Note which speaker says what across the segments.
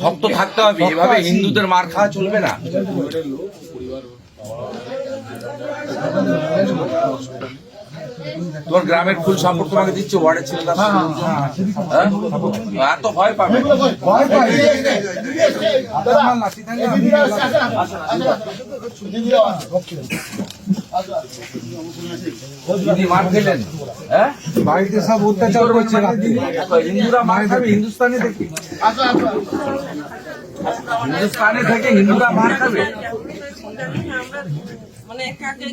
Speaker 1: শক্ত থাকতে হবে এভাবে হিন্দুদের মার খাওয়া চলবে না। তোমার গ্রামের ফুল সাপোর্ট তোমাকে দিচ্ছে ওয়ার্ডের ছেলেরা হ্যাঁ? এত ভয় পাবে হ্যাঁ
Speaker 2: বাড়িতে সব অত্যাচার করছে
Speaker 1: হিন্দুরা মার খাবে হিন্দুস্তানে থেকে হিন্দুস্তানে থেকে হিন্দুরা মার খাবে
Speaker 3: মানে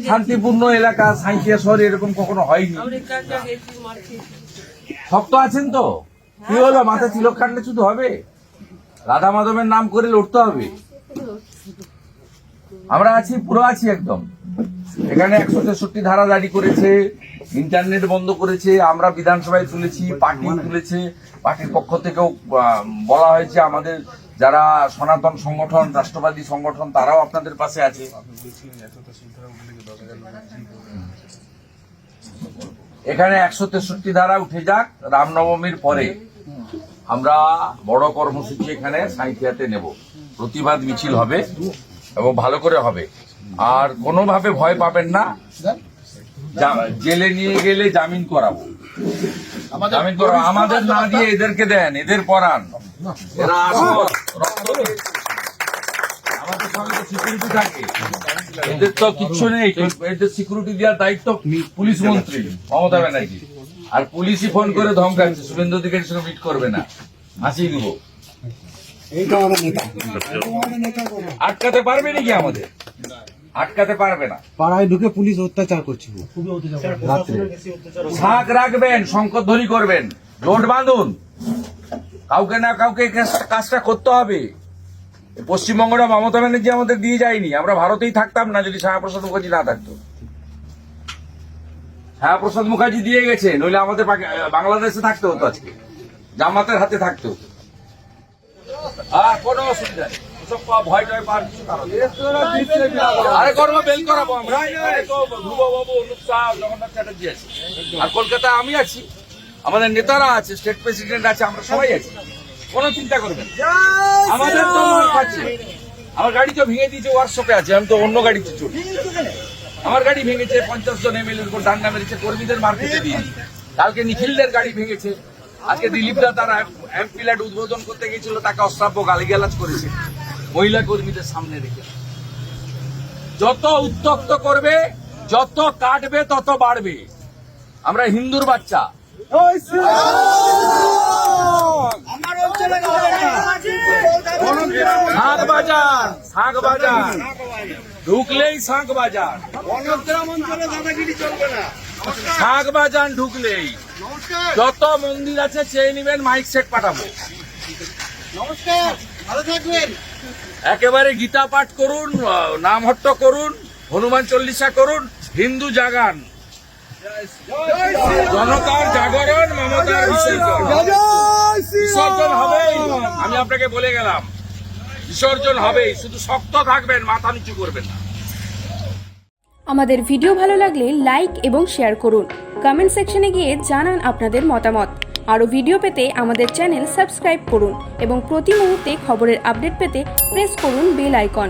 Speaker 1: শান্তিপূর্ণ এলাকা সাঁইকিয়া শহর এরকম কখনো হয়নি। শক্ত আছেন তো? কি হলো? মাথা তিলক কাটলে শুধু হবে? রাধা মাধবের নাম করে লড়তে হবে? আমরা আছি পুরো আছি একদম। এখানে একশো তেষট্টি ধারা জারি করেছে ইন্টারনেট বন্ধ করেছে আমরা বিধানসভায় তুলেছি পার্টি তুলেছে। পার্টির পক্ষ থেকেও বলা হয়েছে আমাদের যারা সনাতন সংগঠন রাষ্ট্রবাদী সংগঠন তারাও আপনাদের পাশে আছে। এখানে একশো তেষট্টি ধারা উঠে যাক রামনবমীর পরে। আমরা বড় কর্মসূচি এখানে সাঁইথিয়াতে নেব। প্রতিবাদ মিছিল হবে এবং ভালো করে হবে। আর কোনোভাবে ভয় পাবেন না জেলে নিয়ে গেলে জামিন করাবো। জামিন করাবো। আমাদের না দিয়ে এদেরকে দেন এদের পড়ান এরা আসল, আমাদের সঙ্গে তো সিকিউরিটি থাকে এদের তো কিচ্ছু নেই। এদের সিকিউরিটি দেওয়ার দায়িত্ব পুলিশ মন্ত্রী মমতা ব্যানার্জি। আর পুলিশই ফোন করে ধমকাচ্ছে শুভেন্দু অধিকারীর সঙ্গে মিট করবে না। হাসিয়ে দিব। আটকাতে পারবে নাকি আমাদের? আটকাতে পারবে না।
Speaker 2: পাড়ায় ঢুকে পুলিশ অত্যাচার করছে।
Speaker 1: শাক রাখবেন শঙ্করধ্বনি করবেন। জোট বাঁধুন। কাউকে না কাউকে কাজটা করতে হবে। পশ্চিমবঙ্গটা মমতা ব্যানার্জি আমাদের দিয়ে যায়নি। আমরা ভারতেই থাকতাম না যদি শ্যামাপ্রসাদ মুখার্জি না থাকতো। শ্যামাপ্রসাদ মুখার্জি দিয়ে গেছে, নইলে আমাদের বাংলাদেশে থাকতে হতো আজকে। জামাতের হাতে থাকতে। হ্যাঁ কোনো অসুবিধা নেই। আরে আর আমি আছি। আমাদের নেতারা আছে স্টেট প্রেসিডেন্ট আছে আমরা সবাই আছি। কোনো চিন্তা করবেন আমাদের তো খাচ্ছে আমার গাড়ি তো ভেঙে দিয়েছে ওয়ার্কশপে আছে আমি তো অন্য গাড়িতে চলি আমার গাড়ি ভেঙেছে পঞ্চাশ জন এমএলএর উপর ডান্ডা মেরেছে কর্মীদের মার্কেটে দিয়ে কালকে নিখিলদের গাড়ি ভেঙেছে। আজকে দিলীপ দা তারা এমপিল্যাট উদ্বোধন করতে গিয়েছিল তাকে অশ্রাব্য গালিগালাজ করেছে। মহিলা কর্মীদের সামনে রেখে। যত উত্তক্ত করবে যত কাটবে তত বাড়বে। আমরা হিন্দুর বাচ্চা। ঢুকলেই শাঁখ বাজার শাঁখ বাজার ঢুকলেই যত মন্দির আছে চেয়ে নিবেন মাইক সেট পাঠাবো একেবারে গীতা পাঠ করুন নামহট্ট করুন, হনুমান চল্লিশা করুন, হিন্দু জাগান। জনতার জাগরণ মমতার বিসর্জন হবেই। আমি আপনাকে বলে গেলাম বিসর্জন হবেই। শুধু শক্ত থাকবেন মাথা নিচু করবেন না।
Speaker 4: আমাদের ভিডিও ভালো লাগলে লাইক এবং শেয়ার করুন। কমেন্ট সেকশনে গিয়ে জানান আপনাদের মতামত। আরও ভিডিও পেতে আমাদের চ্যানেল সাবস্ক্রাইব করুন এবং প্রতি মুহূর্তে খবরের আপডেট পেতে প্রেস করুন বেল আইকন।